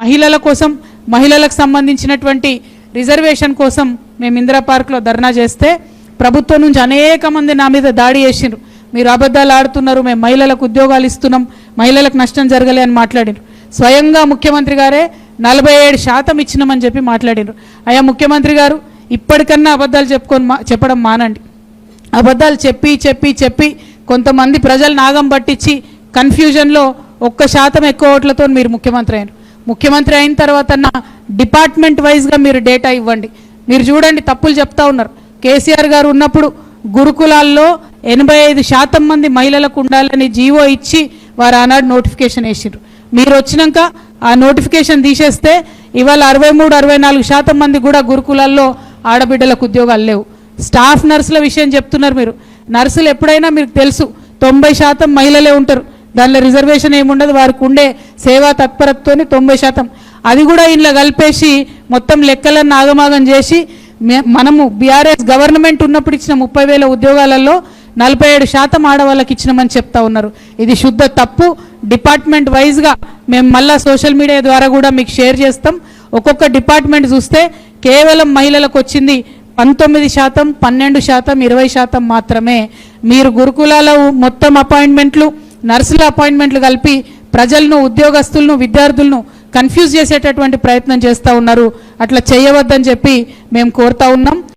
మహిళల కోసం మహిళలకు సంబంధించినటువంటి రిజర్వేషన్ కోసం మేము ఇందిరా పార్క్లో ధర్నా చేస్తే ప్రభుత్వం నుంచి అనేక మంది నా మీద దాడి చేసిండ్రు. మీరు అబద్ధాలు ఆడుతున్నారు మేము మహిళలకు ఉద్యోగాలు ఇస్తున్నాం మహిళలకు నష్టం జరగలే అని మాట్లాడినారు స్వయంగా ముఖ్యమంత్రి గారే నలభై ఏడు శాతం ఇచ్చినామని చెప్పి మాట్లాడినారు అయ్యా ముఖ్యమంత్రి గారు ఇప్పటికన్నా అబద్ధాలు చెప్పుకొని మా చెప్పడం మానండి. అబద్ధాలు చెప్పి చెప్పి చెప్పి కొంతమంది ప్రజలు నాగం పట్టించి కన్ఫ్యూజన్లో ఒక్క శాతం ఎక్కువ ఓట్లతో మీరు ముఖ్యమంత్రి అయినారు. ముఖ్యమంత్రి అయిన తర్వాత నా డిపార్ట్మెంట్ వైజ్గా మీరు డేటా ఇవ్వండి. మీరు చూడండి తప్పులు చెప్తా ఉన్నారు. కేసీఆర్ గారు ఉన్నప్పుడు గురుకులాల్లో ఎనభై ఐదు శాతం మంది మహిళలకు ఉండాలని జీవో ఇచ్చి వారు ఆనాడు నోటిఫికేషన్ వేసిండ్రు. మీరు వచ్చినాక ఆ నోటిఫికేషన్ తీసేస్తే ఇవాళ అరవై మూడు అరవై నాలుగు శాతం మంది కూడా గురుకులాల్లో ఆడబిడ్డలకు ఉద్యోగాలు లేవు. స్టాఫ్ నర్సుల విషయం చెప్తున్నారు మీరు. నర్సులు ఎప్పుడైనా మీకు తెలుసు తొంభై శాతం మహిళలే ఉంటారు. దానిలో రిజర్వేషన్ ఏముండదు వారికి ఉండే సేవా తత్పరతతోని తొంభై శాతం. అది కూడా ఇంట్లో కలిపేసి మొత్తం లెక్కలను ఆగమాగం చేసి మనము బీఆర్ఎస్ గవర్నమెంట్ ఉన్నప్పుడు ఇచ్చిన ముప్పై వేల ఉద్యోగాలలో నలభై ఏడు శాతం ఆడవాళ్ళకి ఇచ్చినామని చెప్తా ఉన్నారు. ఇది శుద్ధ తప్పు. డిపార్ట్మెంట్ వైజ్గా మేము మళ్ళా సోషల్ మీడియా ద్వారా కూడా మీకు షేర్ చేస్తాం. ఒక్కొక్క డిపార్ట్మెంట్ చూస్తే కేవలం మహిళలకు వచ్చింది పంతొమ్మిది శాతం పన్నెండు శాతం ఇరవై శాతం మాత్రమే. మీరు గురుకులాల మొత్తం అపాయింట్మెంట్లు నర్సుల అపాయింట్మెంట్లు కలిపి ప్రజలను ఉద్యోగస్తులను విద్యార్థులను కన్ఫ్యూజ్ చేసేటటువంటి ప్రయత్నం చేస్తూ ఉన్నారు. అట్లా చేయవద్దని చెప్పి మేము కోరుతా ఉన్నాం.